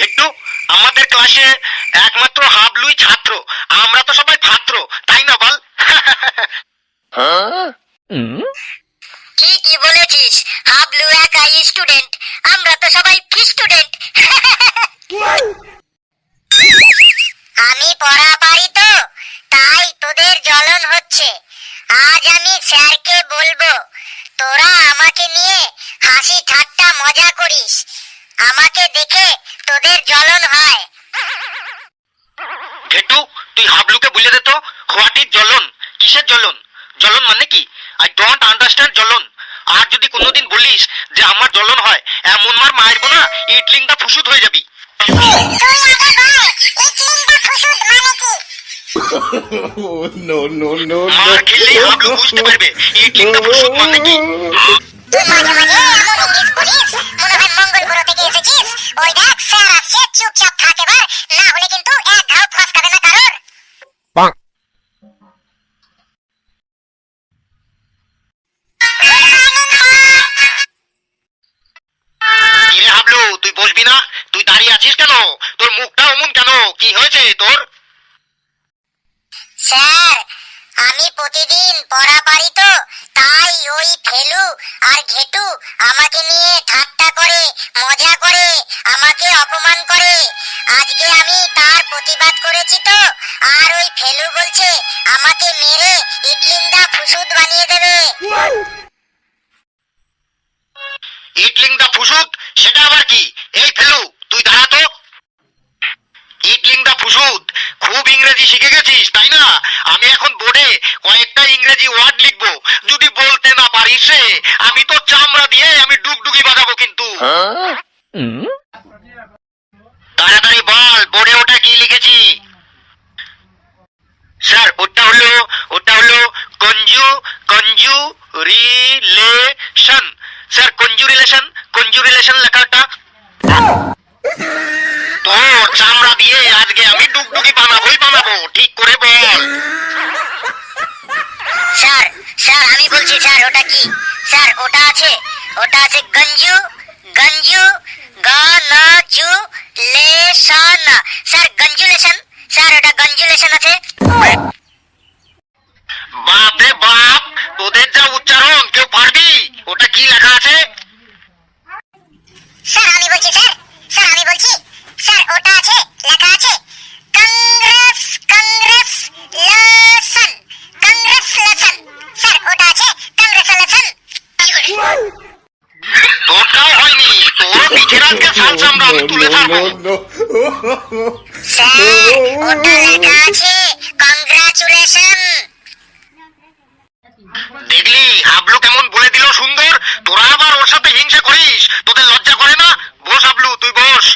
ঘেট্টু আমাদের ক্লাসে একমাত্র হাবলুই ছাত্র। আমরা তো সবাই ছাত্র তাই না বল? ঠিকই বলেছিস হাবলু একাই স্টুডেন্ট আমরা তো সবাই ফি স্টুডেন্ট আমি পড়া পারি তো তাই তোদের জ্বলন হচ্ছে। আজ আমি স্যারকে বলব তোরা আমাকে নিয়ে হাসি ঠাট্টা মজা করিস। আমাকে দেখে তোদের জ্বলন হয়। ঘেট্টু তুই হাবলুকে বলে দে তো হোয়াট ইজ জ্বলন কিসের জ্বলন? জ্বলন মানে কি? আই ডোন্ট আন্ডারস্ট্যান্ড জ্বলন। আর যদি কোনোদিন বলিস যে আমার জ্বলন হয় এমন মার মারবো না ইডলিংটা ফুসুত হয়ে যাবি। Oh, no, no, no, মার খেললেই হাবলু বুঝতে পারবে ইডলিংটা ফুসুত মানে কি? তুই মাঝে মাঝে এমন ইংলিশ বলিস মনে হয় মঙ্গল গ্রহ থেকে এসেছিস। ওই দেখ স্যার আসছে চুপচাপ থাক এবার না হলে কিন্তু এক ঘাও ফসকাবে না কারোর। তুই বসবি না? তুই দাঁড়িয়ে আছিস কেন? তোর মুখটা অমন কেন? কি হয়েছে তোর? স্যার আমি প্রতিদিন পড়া পারি তো, তাই ওই ফেলু আর ঘেটু আমাকে নিয়ে ঠাট্টা করে, মজা করে, আমাকে অপমান করে। আজকে আমি তার প্রতিবাদ করেছি তো, আর ওই ফেলু বলছে, আমাকে মেরে ইডলিন্দা ফুসুদ বানিয়ে দেবে। ইটলিংটা ফুসুত সেটা আবার কি? এই ফেলু, তুই দাঁড়া তো। ইটলিংটা ফুসুত খুব ইংরেজি শিখে গেছিস, তাই না? আমি এখন বোর্ডে কয়েকটা ইংরেজি ওয়ার্ড লিখব। যদি বলতে না পারিস রে, আমি তো চামড়া দিয়ে আমি ডুগডুগি বাজাবো কিন্তু। তাড়াতাড়ি বল, বোর্ডে ওটা কি লিখেছি? স্যার, ওটা হলো ওটা হলো কঞ্জু কঞ্জু রিলেশন স্যার কঞ্জু রিলেশন কঞ্জু রিলেশন লেখাটা তোর চামড়া দিয়ে আজকে আমি ডুগডুগি বানাবোই বানাবো ঠিক করে বল স্যার স্যার আমি বলছি স্যার ওটা কি? স্যার ওটা আছে ওটা আছে গঞ্জু গঞ্জু congratulation sir congratulation sir ওটা গঞ্জুলেশন আছে। বাপ রে বাপ তোদের যা উচ্চারণ কেউ পারবি? ওটা কি লেখা আছে? স্যার আমি বলছি স্যার স্যার আমি বলছি স্যার ওটা আছে লেখা আছে কংগ্রেস কংগ্রেস লেশন কংগ্রেস লেশন স্যার ওটা আছে কংগ্রেস লেশন তোরটাও হয়নি তোর পিঠের আজকে সাল চামড়া আমি তুলে ছাড়বো no. স্যার ওটা লেখা আছে কংগ্রাচুলেশন হাবলু কেমন বলে দিল সুন্দর? তোরা আবার ওর সাথে হিংসা করিস? তোদের লজ্জা করে না? বস হাবলু তুই বস।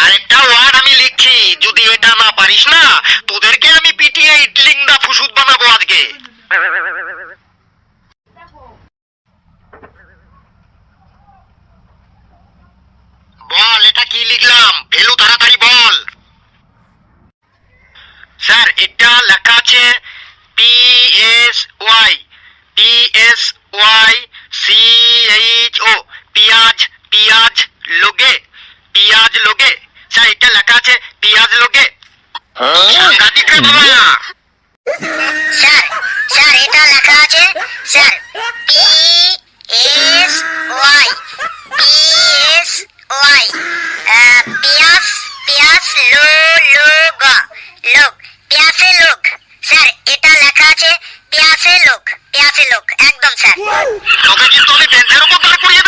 আরেকটা ওয়ার্ড আমি লিখছি, যদি এটা না পারিস না, তোদেরকে আমি পিটিয়ে ইডলিংদা ফুসুদ বানাবো আজকে বল এটা কি লিখলাম ভেলু তাড়াতাড়ি বল স্যার এটা লেখা আছে P S Y P S Y C H O পিয়াজ পিয়াজ লোগে পিয়াজ লোগে স্যার এটা লেখা রে বাবা স্যার স্যার এটা লেখা আছে sir P S Y P S Y পিয়াস পিয়াস লো লোগ লোক পিয়াসে লোক। স্যার এটা লেখা আছে পিয়াসে লোক পিয়াসে লোক একদম স্যার। তোকে কিন্তু আমি বেঞ্চের উপর দাঁড় করিয়ে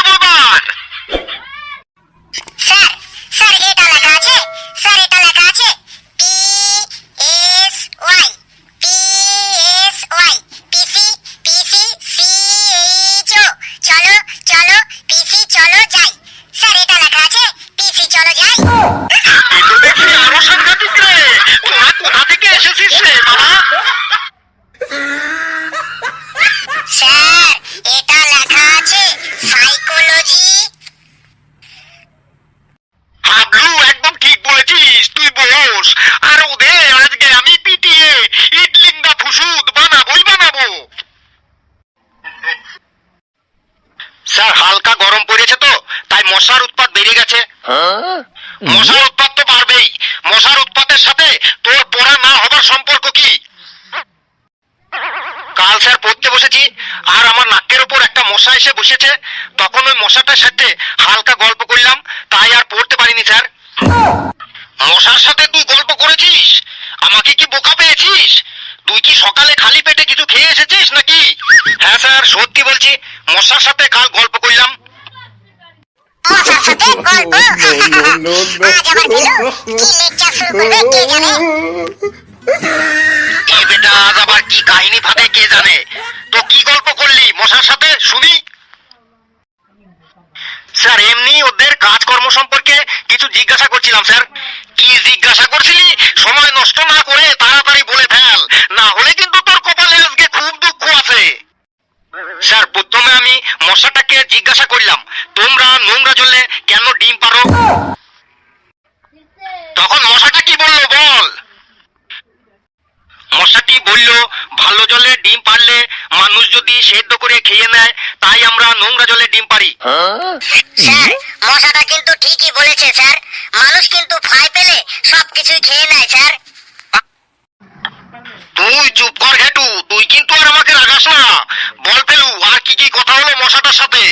পড়েছে তো, তাই মশার উৎপাত বেড়ে গেছে। মশার উৎপাত তো বাড়বেই। মশার উৎপাতের সাথে তোর পড়া না হবার সম্পর্ক কি? কাল স্যার পড়তে বসেছি, আর আমার নাকের ওপর একটা মশা এসে বসেছে। তখন ওই মশাটার সাথে হালকা গল্প করলাম, তাই আর পড়তে পারিনি স্যার। মশার সাথে তুই গল্প করেছিস? আমাকে কি বোকা পেয়েছিস? তুই কি সকালে খালি পেটে কিছু খেয়ে এসেছিস নাকি? হ্যাঁ স্যার, সত্যি বলছি, মশার সাথে কাল গল্প করলাম। স্যার এমনি ওদের কাজকর্ম সম্পর্কে কিছু জিজ্ঞাসা করছিলাম স্যার কি জিজ্ঞাসা করছিলি সময় নষ্ট না করে তাড়াতাড়ি বলে ফেল না হলে কিন্তু তোর কপালে আজকে খুব দুঃখ আছে স্যার প্রথমে আমি মশাটাকে জিজ্ঞাসা করলাম তোমরা নোংরা জলে কেন ডিম পারো তখন মশাটা কি বলল বল। মশাটি বলল ভালো জলে ডিম পারলে মানুষ যদি সেদ্ধ করে খেয়ে নেয় তাই আমরা নোংরা জলে ডিম পারি স্যার মশাটা কিন্তু ঠিকই বলেছে স্যার। মানুষ কিন্তু ফাই পেলে সবকিছুই খেয়ে নেয় স্যার। তুই চুপ কর না বল পেলু, আর কি কি কথা হলো মশাটার সাথে?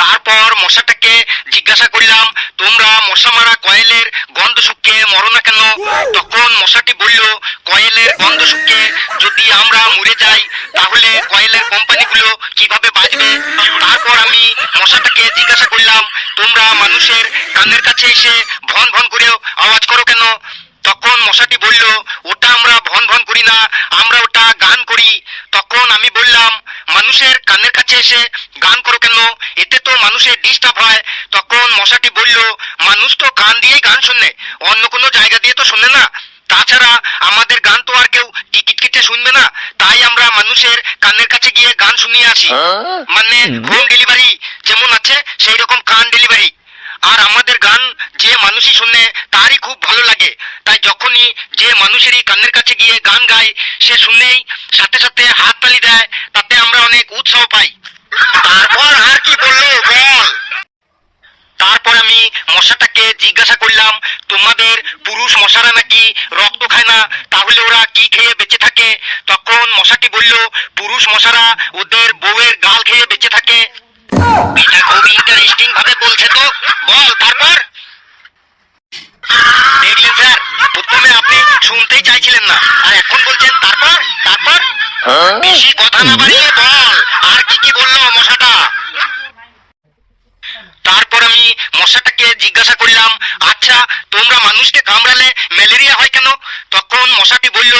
তারপর মশাটাকে জিজ্ঞাসা করলাম, তোমরা মশা মারা কয়েলের গন্ধ শুকিয়ে মরো না কেন? তখন মশাটি বলল, কয়েলের গন্ধ শুকিয়ে যদি আমরা মরে যাই, তাহলে কয়েলের কোম্পানিগুলো কীভাবে বাঁচবে? তারপর আমি মশাটাকে জিজ্ঞাসা করলাম, তোমরা মানুষের কানের কাছে এসে ভন ভন করেও আওয়াজ করো কেন? তখন মশাটি বলল ওটা আমরা ভন ভন করি না আমরা ওটা গান করি। তখন আমি বললাম মানুষের কানের কাছে এসে গান করো কেন? এতে তো মানুষের ডিস্টার্ব হয়। তখন মশাটি বলল মানুষ তো কান দিয়েই গান শোনে অন্য কোনো জায়গা দিয়ে তো শোনে না। তাছাড়া আমাদের গান তো আর কেউ টিকিট কেটে শুনবে না তাই আমরা মানুষের কানের কাছে গিয়ে গান শুনিয়ে আসি। মানে হোম। ডেলিভারি যেমন আছে সেই রকম কান ডেলিভারি আর আমাদের গান যে মানুষই শুনে, তারই খুব ভালো লাগে। তাই যখনই যে মানুষেরই কানের কাছে গিয়ে গান গায়, সে শুনেই সাথে সাথে হাত তালি দেয়, তাতে আমরা অনেক উৎসাহ পাই। তারপর আর কি বলল, বল। তারপর আমি মশাটাকে জিজ্ঞাসা করলাম, তোমাদের পুরুষ মশারা নাকি রক্ত খায় না? তাহলে ওরা কি খেয়ে বেঁচে থাকে? তখন মশাটি বলল, পুরুষ মশারা ওদের বউয়ের গাল খেয়ে বেঁচে থাকে। এটা খুব ইন্টারেস্টিং ভাবে বলছে তো। বল তারপর? দেখলেন স্যার প্রথমে আপনি শুনতেই চাইছিলেন না আর এখন বলছেন তারপর? তারপর? বেশি কথা না বাড়িয়ে বল আর কি কি বলল মশাটা তারপর আমি মশাটাকে জিজ্ঞাসা করলাম আচ্ছা তোমরা মানুষকে কামড়ালে ম্যালেরিয়া হয় কেন? তখন মশাটি বলল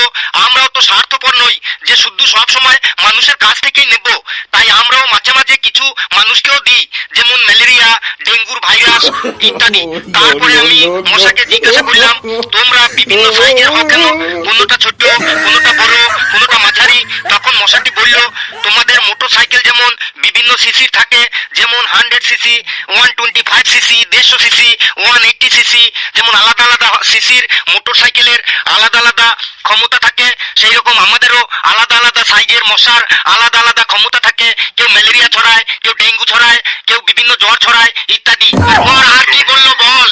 আমরাও তো স্বার্থপর নই যে শুধু সব সময় মানুষের কাছ থেকেই নেব। তাই আমরাও মাঝে মাঝে কিছু মানুষকেও দিই যেমন ম্যালেরিয়া ডেঙ্গুর ভাইরাস ইত্যাদি। তারপরে আমি মশাকে জিজ্ঞাসা করলাম তোমরা বিভিন্ন সাইজের হও কেন? কোনোটা ছোট কোনোটা বড় কোনোটা মাঝারি তখন মশাটি বলল, তোমাদের মোটর সাইকেল যেমন বিভিন্ন সিসির থাকে, যেমন hundred CC one twenty five CC, দেড়শো সিসি ওয়ান এইটটি সিসি, যেমন আলাদা আলাদা সিসির মোটর সাইকেলের আলাদা আলাদা ক্ষমতা থাকে, সেই রকম আমাদেরও আলাদা আলাদা সাইজের মশার আলাদা আলাদা ক্ষমতা থাকে। কেউ ম্যালেরিয়া ছড়ায়, কেউ ডেঙ্গু ছড়ায়, কেউ বিভিন্ন জ্বর ছড়ায়, ইত্যাদি। আর কি বলল বল?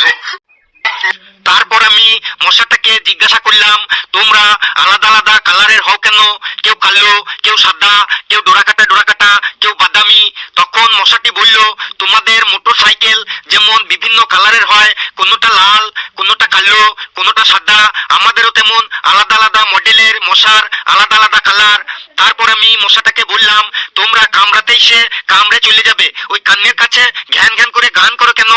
মশাটাকে জিজ্ঞাসা করলাম, তোমরা আলাদা আলাদা কালারের হও কেন? কেউ কালো, কেউ সাদা, কেউ ডোরাকাটা ডোরাকাটা, কেউ বাদামি। তখন মশাটি বলল, তোমাদের মোটর সাইকেল যেমন বিভিন্ন কালারের হয়, কোনোটা লাল, কোনোটা কালো, কোনোটা সাদা, আমাদেরও তেমন আলাদা আলাদা মডেলের মশার আলাদা আলাদা কালার। তারপর আমি মশাটাকে বললাম, তোমরা কামড়াতে এসে কামড়ে চলে যাবে। ওই কান্নের কাছে ঘ্যান ঘ্যান করে গান করো কেন?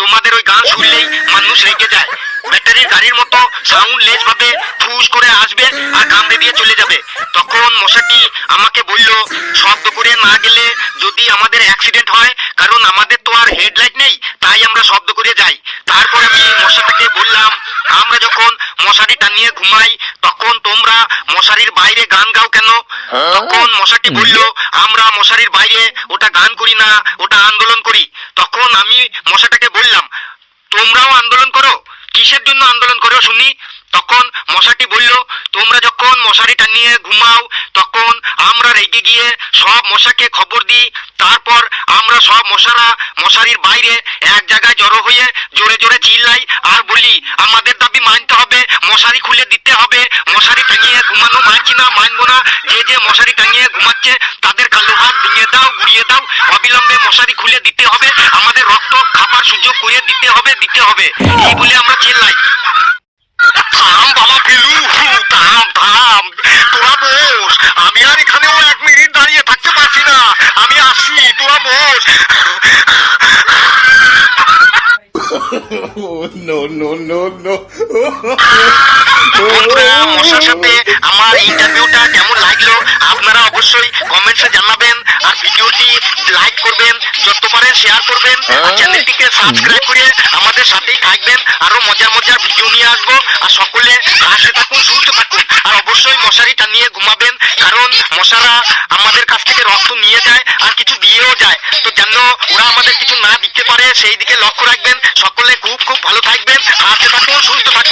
তোমাদের ওই গান শুনলেই মানুষ রেগে যায়। ব্যাটারির গাড়ির মতো সাউন্ড লেস ভাবে ফুস করে আসবে আর কামড়ে দিয়ে চলে যাবে। তখন মশাটি আমাকে বলল, শব্দ করে না গেলে যদি আমাদের অ্যাক্সিডেন্ট হয়, কারণ আমাদের তো আর হেডলাইট নেই, তাই আমরা শব্দ করে যাই। তারপর আমি মশাটাকে বললাম, আমরা যখন মশারি টানিয়ে ঘুমাই, তখন তোমরা মশারির বাইরে গান গাও কেন? তখন মশাটি বলল, আমরা মশারির বাইরে ওটা গান করি না, ওটা আন্দোলন করি। তখন আমি মশাটাকে বললাম, তোমরাও আন্দোলন করো, কিসের জন্য আন্দোলন করো শুনি। তখন মশাটি বলল, তোমরা যখন মশারি টাঙিয়ে ঘুমাও, তখন আমরা রেগে গিয়ে সব মশাকে খবর দিই। তারপর আমরা সব মশারা মশারির বাইরে এক জায়গায় জড়ো হয়ে জোরে জোরে চিল্লাই আর বলি, আমাদের দাবি মানতে হবে, মশারি খুলে দিতে হবে। মশারি টাঙিয়ে ঘুমানো মানছি না, মানবো না। যে যে মশারি টাঙিয়ে ঘুমাচ্ছে, তাদের কালো হাত ভেঙে দাও, গুড়িয়ে দাও। অবিলম্বে মশারি খুলে দিতে হবে। আমাদের রক্ত খাবার সুযোগ করে দিতে হবে দিতে হবে। এই বলে আমরা চিল্লাই। থাম বাবা ফেলু থাম থাম। তোরা বস। আমি আর এখানেও এক মিনিট দাঁড়িয়ে থাকতে পারছি না। আমি আসছি তোরা বস। No, no, no, no. বন্ধুরা সাথে আমার ইন্টারভিউটা কেমন লাগল? আপনারা অবশ্যই কমেন্টসে জানাবেন আর ভিডিওটি লাইক করবেন যত পারেন শেয়ার করবেন আর চ্যানেলটিকে সাবস্ক্রাইব করে আমাদের সাথেই থাকবেন। আরও মজার মজার ভিডিও নিয়ে আসব। আর সকলে হাসতে থাকুন সুস্থ থাকুন। আর অবশ্যই মশারি টানিয়ে ঘুমাবেন কারণ মশারা আমাদের কাছ থেকে রক্ত নিয়ে যায় আর কিছু দিয়েও যায়। তো যেন ওরা আমাদের কিছু না দিতে পারে সেই দিকে লক্ষ্য রাখবেন। সকলে খুব খুব ভালো থাকবেন হাসতে থাকুন সুস্থ থাকুন।